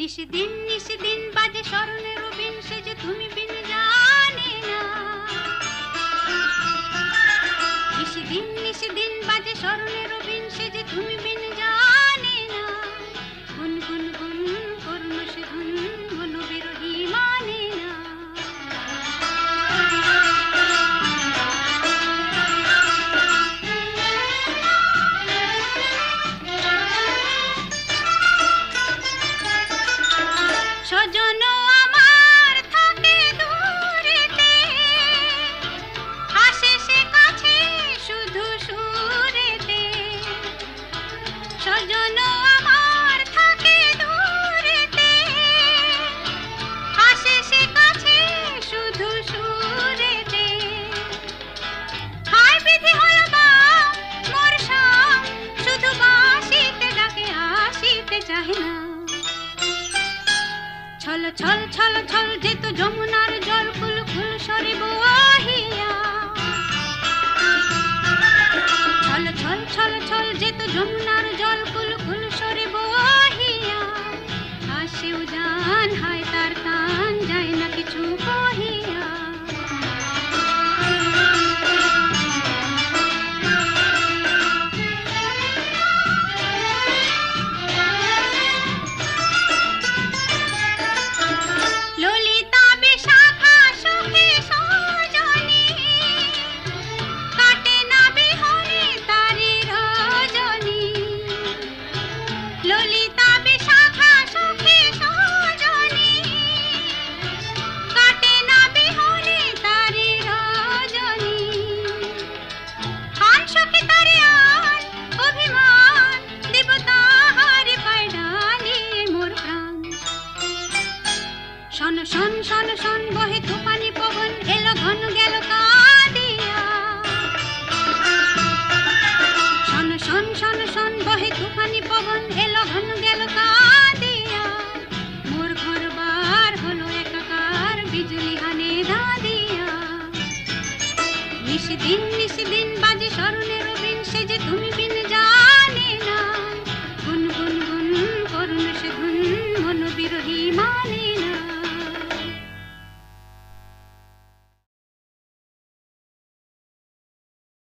নিশিদিন নিশিদিন বাজে স্মরণে রবিন, সে যে তুমি বিন জানে না। নিশিদিন নিশিদিন বাজে স্মরণে রবিন, সে যে তুমি বিন স্বজন ছল ছল ছল ছল যেত যমুনার জল কুল কুল সরিব বহিয়া শন শন শন শন, বহে তুফানি পবন, এলো ঘন গেল শন শন শন শন, বহে তুফানি পবন, এলো ঘন গেল মোর ঘর বার হলো একাকার বিজলি হানে দাদিয়া নিশিদিন নিশিদিন, বাজে স্মরণে রবিন, সে যে তুমি